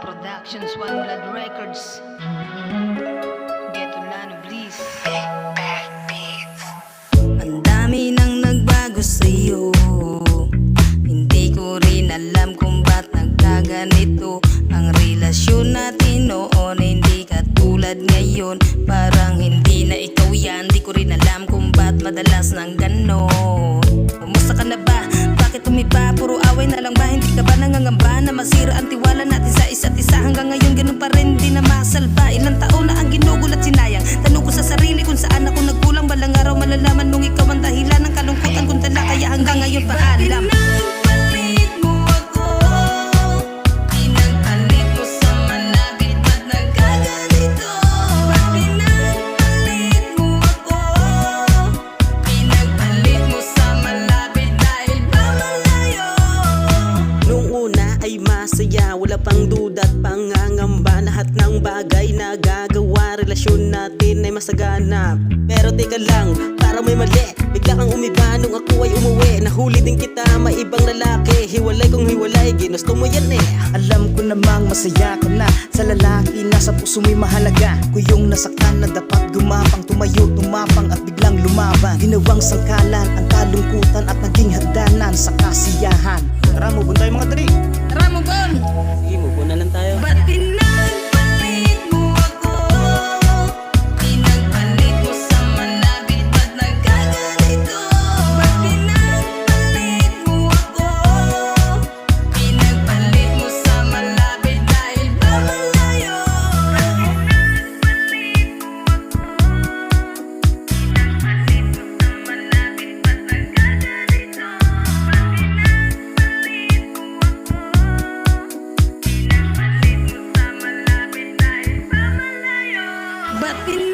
Productions, One Blood Records. Get Lano Bliss. Ang dami nang nagbago sa'yo Hindi ko rin alam kung ba't nagkaganito Ang relasyon natin noon hindi katulad ngayon Parang hindi na ikaw yan Di ko rin alam kung ba't madalas nang ganon Kumusta ka na ba? Bakit tumiba? Puro away na lang ba? Hindi ka ba nangangamba na masira ang tiwala natin masalba Ilang taon na ang ginugol at pang duda at pangangamba. Lahat ng bagay na gagawa Relasyon natin ay masagana. Pero teka lang, parang may mali Bigla kang umiba nung ako ay umuwi. Nahuli din kita, may ibang lalaki. Hiwalay kung hiwalay, ginusto mo yan eh. Alam ko namang masaya ka na. Sa lalaki na sa puso mo'y mahalaga. Kuyong nasaktan na dapat gumapang. Tumayo, tumapang at biglang lumaban. Ginawang sangkalan ang kalungkutan At naging hagdanan. Sa matriz.